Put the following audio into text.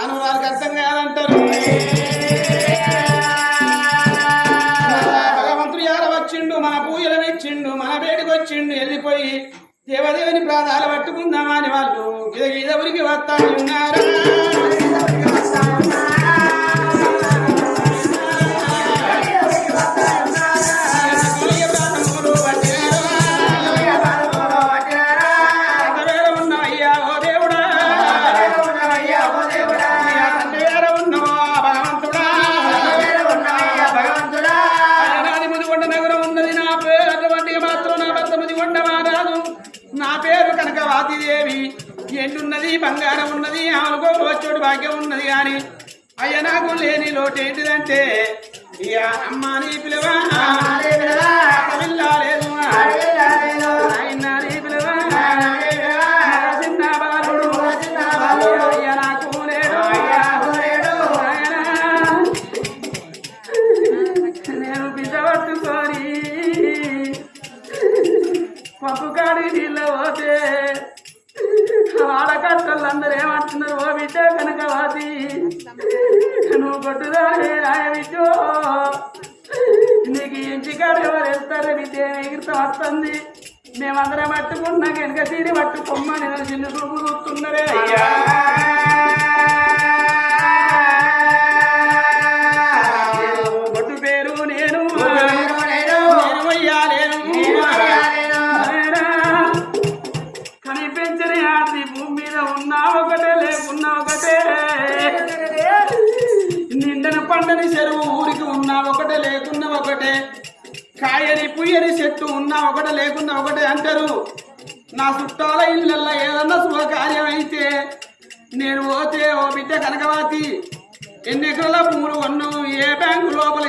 మానవురాలకు అర్థం కాదంటారు. భగవంతుడు ఎవరు వచ్చిండు? మన పూజలు ఇచ్చిండు మన బయటకు వచ్చిండు వెళ్ళిపోయి దేవదేవుని ప్రాణాలు అని వాళ్ళు. ఇద ఇదవురికి వస్తా ఉన్నారా? పేరు కనుక ఎండున్నది బంగారం ఉన్నది ఆమెకు వచ్చోడు భాగ్యం ఉన్నది కానీ అయ్య నాకు లేని లోటు ఏంటిదంటే ఇక అమ్మ నీ పిలువా? పిల్ల లేదు ఆయన నీ పిలువా? చిన్న బాలుడు అయ్య నాకు లేడు. నాయనా. నేను బిడ్డ పట్టుకొని పప్పు కాడికి నీళ్ళు పోతే ఓ నువ్వు కొట్టుదానే రాయవిచ్చో నీకు ఇంటి కాడ ఎవరు వెళ్తారు ఎగిరితో వస్తుంది. మేమందరం పట్టుకున్నా వెనక తీరి పట్టుకోమ్మని చిన్న చూపు చూస్తున్నారే. అయ్యా! ఒకటే లేకున్నా ఒకటే నిండన పండని చెరువు ఊరికి ఉన్నా ఒకటే లేకున్నా ఒకటే. కాయని పుయ్యని చెట్టు ఉన్నా ఒకటే లేకున్నా ఒకటే అంటారు. నా చుట్టాల ఇళ్ళల్లో ఏదన్నా శుభకార్యం అయితే నేను పోతే ఓ బిడ్డ కనకవాతి. ఎన్ని ఎకరాల భూములు కొన్నావు ఏ బ్యాంకు లోపల